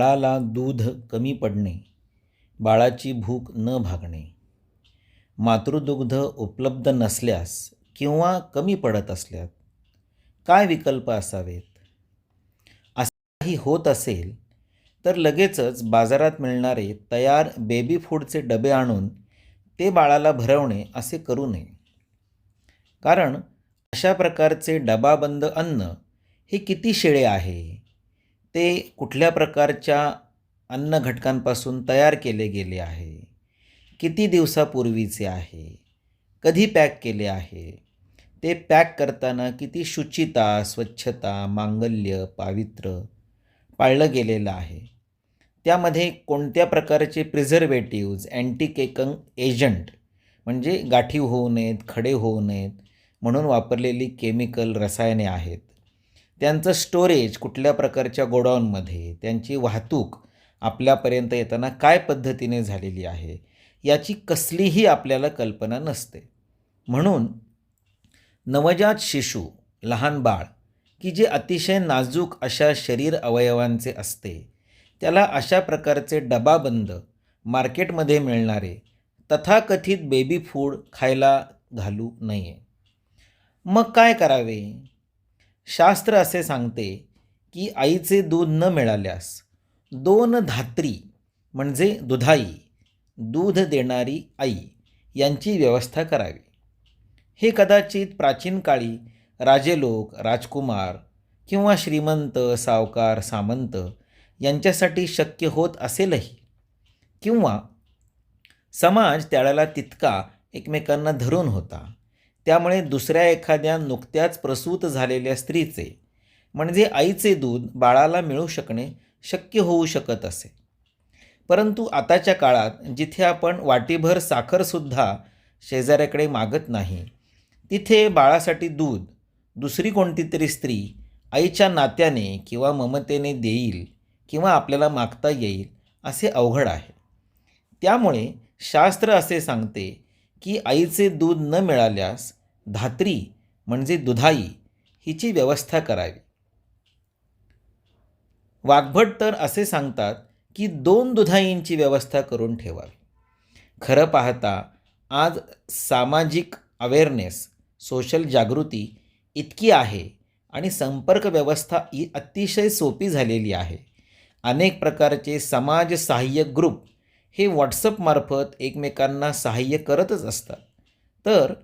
बाळाला दूध कमी पडणे बाळाची भूक न भागणे मातृदुग्ध उपलब्ध नसल्यास किंवा कमी पडत असल्यास काय विकल्प असावेत? असंही होत असेल तर लगेचच बाजारात मिळणारे तयार बेबी फूडचे डबे आणून ते बाळाला भरवणे असे करू नये. कारण अशा प्रकारचे डबाबंद अन्न हे किती शिळे आहे? ते कुठल्या प्रकारच्या अन्न घटकांपासून तयार केले गेले आहे? किती दिवसापूर्वीचे आहे? कधी पॅक केले आहे? ते पॅक करताना किती शुचिता स्वच्छता मांगल्य पावित्र्य पाळलं गेलेलं आहे? त्यामध्ये कोणत्या प्रकारचे प्रिझर्वेटिव्ज अँटीकेकंग एजंट म्हणजे गाठी होऊ नयेत खडे होऊ नयेत म्हणून वापरलेली केमिकल रसायने आहेत? त्यांचं स्टोरेज कुठल्या प्रकारच्या गोडाऊनमध्ये त्यांची वाहतूक आपल्यापर्यंत येताना काय पद्धतीने झालेली आहे याची कसलीही आपल्याला कल्पना नसते. म्हणून नवजात शिशू लहान बाळ की जे अतिशय नाजूक अशा शरीर अवयवांचे असते त्याला अशा प्रकारचे डबाबंद मार्केटमध्ये मिळणारे तथाकथित बेबी फूड खायला घालू नये. मग काय करावे? शास्त्र असे सांगते की आईचे दूध न मिळाल्यास दोन धात्री म्हणजे दुधाई दूध देणारी आई यांची व्यवस्था करावी. हे कदाचित प्राचीन काळी राजे लोक राजकुमार किंवा श्रीमंत सावकार सामंत यांच्यासाठी शक्य होत असेलही. किंवा समाज त्याला तितका एकमेकांना धरून होता. त्यामुळे दुसऱ्या एखाद्या नुकत्याच प्रसूत झालेल्या स्त्रीचे म्हणजे आईचे दूध बाळाला मिळू शकणे शक्य होऊ शकत असे. परंतु आताच्या काळात जिथे आपण वाटीभर साखरसुद्धा शेजाऱ्याकडे मागत नाही तिथे बाळासाठी दूध दुसरी कोणती तरी स्त्री आईच्या नात्याने किंवा ममतेने देईल किंवा आपल्याला मागता येईल असे अवघड आहे. त्यामुळे शास्त्र असे सांगते की आईचे दूध न मिळाल्यास धात्री म्हणजे दुधाई हिची व्यवस्था करावी. वाघभट तर असे सांगतात की दोन दुधाईंची व्यवस्था करून ठेवावी. खरं पाहता आज सामाजिक अवेअरनेस सोशल जागृती इतकी आहे आणि संपर्क व्यवस्था ही अतिशय सोपी झालेली आहे. अनेक प्रकारचे समाज सहाय्यक ग्रुप हे व्हॉट्सअपमार्फत एकमेकांना सहाय्य करतच असतात. तर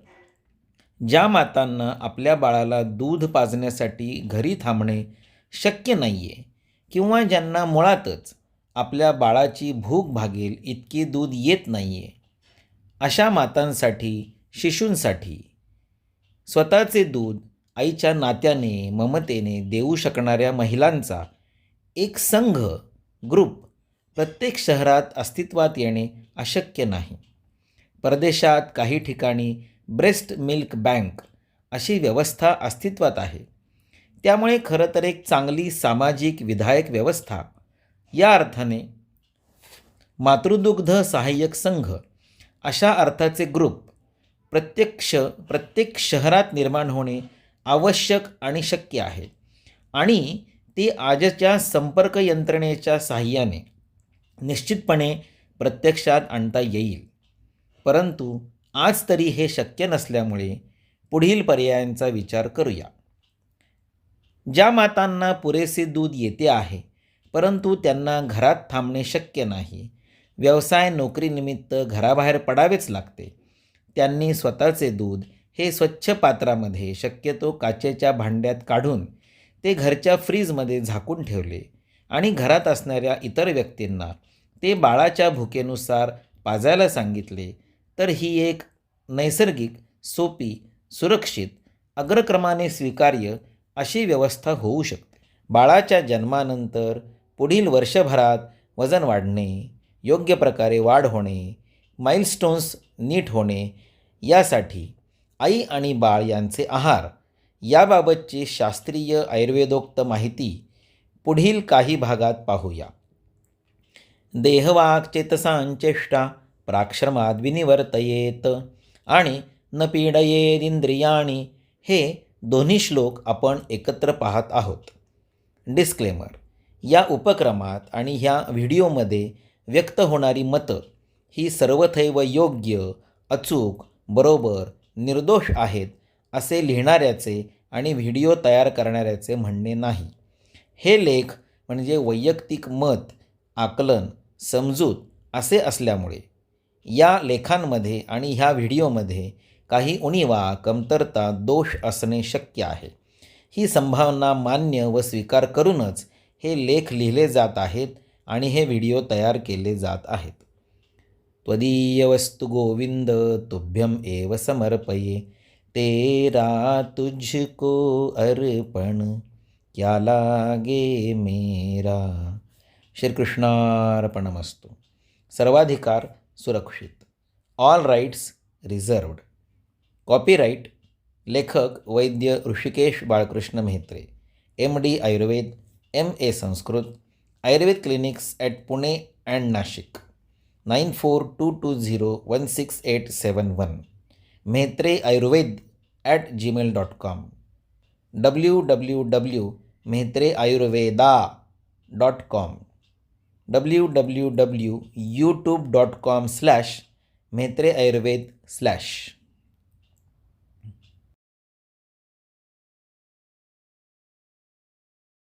ज्या मातांना आपल्या बाळाला दूध पाजण्यासाठी घरी थांबणे शक्य नाही आहे किंवा ज्यांना मुळातच आपल्या बाळाची भूक भागेल इतकी दूध येत नाही आहे अशा मातांसाठी शिशूंसाठी स्वतःचे दूध आईच्या नात्याने ममतेने देऊ शकणाऱ्या महिलांचा एक संघ ग्रुप प्रत्येक शहरात अस्तित्वात येणे अशक्य नाही. परदेशात काही ठिकाणी ब्रेस्ट मिल्क बँक अशी व्यवस्था अस्तित्वात आहे. त्यामुळे खरं तर एक चांगली सामाजिक विधायक व्यवस्था. या अर्थाने मातृदुग्ध सहाय्यक संघ अशा अर्थाचे ग्रुप प्रत्यक्ष प्रत्येक शहरात निर्माण होणे आवश्यक आणि शक्य आहे. आणि ते आजच्या संपर्क यंत्रणेच्या सहाय्याने निश्चितपणे प्रत्यक्षात आणता येईल. परंतु आज तरी हे शक्य नसल्यामुळे पुढील पर्यायांचा विचार करूया. ज्या मातांना पुरेसे दूध येते आहे परंतु त्यांना घरात थांबणे शक्य नाही व्यवसाय नोकरीनिमित्त घराबाहेर पडावेच लागते त्यांनी स्वतःचे दूध हे स्वच्छ पात्रामध्ये शक्यतो काचेच्या भांड्यात काढून ते घरच्या फ्रीजमध्ये झाकून ठेवले आणि घरात असणाऱ्या इतर व्यक्तींना ते बाळाच्या भुकेनुसार पाजायला सांगितले तर ही एक नैसर्गिक सोपी सुरक्षित अग्रक्रमाने स्वीकार्य अशी व्यवस्था होऊ शकते. बाळाच्या जन्मानंतर पुढील वर्षभरात वजन वाढणे योग्य प्रकारे वाढ होणे माइलस्टोन्स नीट होणे यासाठी आई आणि बाळ यांचे आहार याबाबतची शास्त्रीय आयुर्वेदोक्त माहिती पुढील काही भागात पाहूया. देहवाक चेतसांचेष्टा विनिवर्तयेत आणि न पीडयेदिंद्रियाणी हे दोन्ही श्लोक आपण एकत्र पाहत आहोत. डिस्क्लेमर या उपक्रमात आणि ह्या व्हिडिओमध्ये व्यक्त होणारी मतं ही सर्वथैव योग्य अचूक बरोबर निर्दोष आहेत असे लिहिणाऱ्याचे आणि व्हिडिओ तयार करणाऱ्याचे म्हणणे नाही. हे लेख म्हणजे वैयक्तिक मत आकलन समजूत असे असल्यामुळे या लेखांमध्ये आणि ह्या व्हिडिओमध्ये काही उणीवा कमतरता दोष असणे शक्य आहे. ही संभावना मान्य व स्वीकार करूनच हे लेख लिहिले जात आहेत आणि हे व्हिडिओ तयार केले जात आहेत. त्वदीय वस्तु गोविंद तुभ्यम एव समर्पये तेरा तुझको अर्पण क्या लागे मेरा? श्रीकृष्णार्पणमस्तु. सर्वाधिकार सुरक्षित. ऑल राईट्स रिझर्वड कॉपीराईट लेखक वैद्य Rishikesh Balkrishna Mhetre. M D Ayurveda M A Sanskrit Ayurveda clinics at Pune and Nashik. Nine four two two zero one six eight seven one. Mhetre Ayurved at Gmail dot com W W W Mhetre Ayurveda dot com W W W YouTube dot com slash Mhetre Ayurved slash